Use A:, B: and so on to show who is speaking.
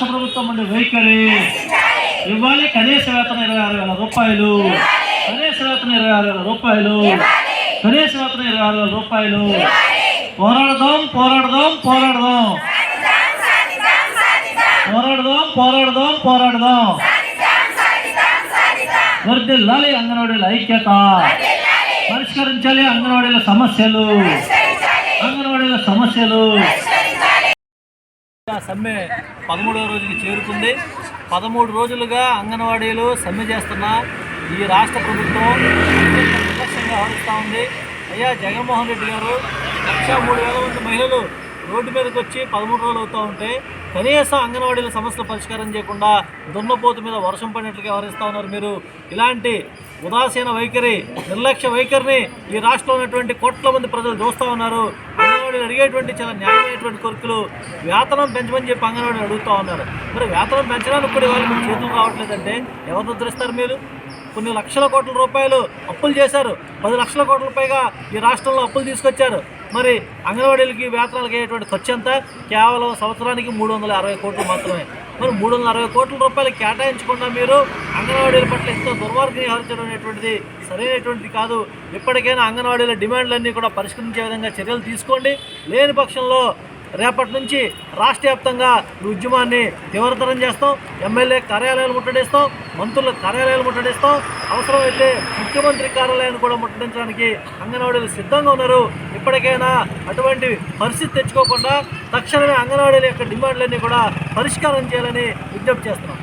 A: రాష్ట్ర ప్రభుత్వం ఉండే వైఖరి. ఇవ్వాలి కనీస వేతన ఇరవై ఆరు వేల రూపాయలు. కనీస వేతన ఇరవై ఆరు వేల రూపాయలు. కనీస వేతన ఇరవై ఆరు వేల రూపాయలు. పోరాడదాం పోరాడదాం పోరాడదాం. పోరాడదాం పోరాడదాం పోరాడదాం. వర్దిల్లాలి అంగన్వాడీల ఐక్యత. పరిష్కరించాలి అంగన్వాడీల సమస్యలు. అంగన్వాడీల సమస్యలు. సమ్మె పదమూడవ రోజుకి చేరుకుంది. పదమూడు రోజులుగా అంగన్వాడీలు సమ్మె చేస్తున్న ఈ రాష్ట్ర ప్రభుత్వం నిర్లక్ష్యంగా వ్యవహరిస్తూ ఉంది. అయ్యా జగన్మోహన్ రెడ్డి గారు లక్ష మూడు వేల మంది మహిళలు రోడ్డు మీదకి వచ్చి పదమూడు రోజులు అవుతూ ఉంటే కనీసం అంగన్వాడీల సమస్యలు పరిష్కారం చేయకుండా దున్నపోతు మీద వర్షం పడినట్లుగా వ్యవహరిస్తూ ఉన్నారు మీరు. ఇలాంటి ఉదాసీన వైఖరి నిర్లక్ష్య వైఖరిని ఈ రాష్ట్రంలో ఉన్నటువంటి కోట్ల మంది ప్రజలు చూస్తూ ఉన్నారు. అంగన్వాడీలు అడిగేటువంటి చాలా న్యాయమైనటువంటి కోరికలు వేతనం పెంచమని చెప్పి అంగన్వాడీలు అడుగుతూ ఉన్నారు. మరి వేతనం పెంచడానికి కూడా ఇవాళ మీకు చేతులు కావట్లేదంటే ఎవరు ఉద్ధరిస్తారు మీరు? కొన్ని లక్షల కోట్ల రూపాయలు అప్పులు చేశారు. పది లక్షల కోట్ల పైగా ఈ రాష్ట్రంలో అప్పులు తీసుకొచ్చారు. మరి అంగన్వాడీలకి వేతనాలకి అయ్యేటువంటి ఖర్చు ఎంత? కేవలం సంవత్సరానికి మూడు వందల అరవై కోట్లు మాత్రమే. మరి మూడు వందల అరవై కోట్ల రూపాయలు కేటాయించకుండా మీరు అంగన్వాడీల పట్ల ఇంత దుర్మార్గం వ్యవహరించడం అనేటువంటిది సరైనటువంటిది కాదు. ఇప్పటికైనా అంగన్వాడీల డిమాండ్లన్నీ కూడా పరిష్కరించే విధంగా చర్యలు తీసుకోండి. లేని పక్షంలో రేపటి నుంచి రాష్ట్ర వ్యాప్తంగా ఈ ఉద్యమాన్ని తీవ్రతరం చేస్తాం. ఎమ్మెల్యే కార్యాలయాలు ముట్టడిస్తాం. మంత్రుల కార్యాలయాలు ముట్టడిస్తాం. అవసరమైతే ముఖ్యమంత్రి కార్యాలయాన్ని కూడా ముట్టడించడానికి అంగన్వాడీలు సిద్ధంగా ఉన్నారు. ఇప్పటికైనా అటువంటి పరిస్థితి తెచ్చుకోకుండా తక్షణమే అంగన్వాడీల యొక్క డిమాండ్లన్నీ కూడా పరిష్కారం చేయాలని విజ్ఞప్తి చేస్తున్నాం.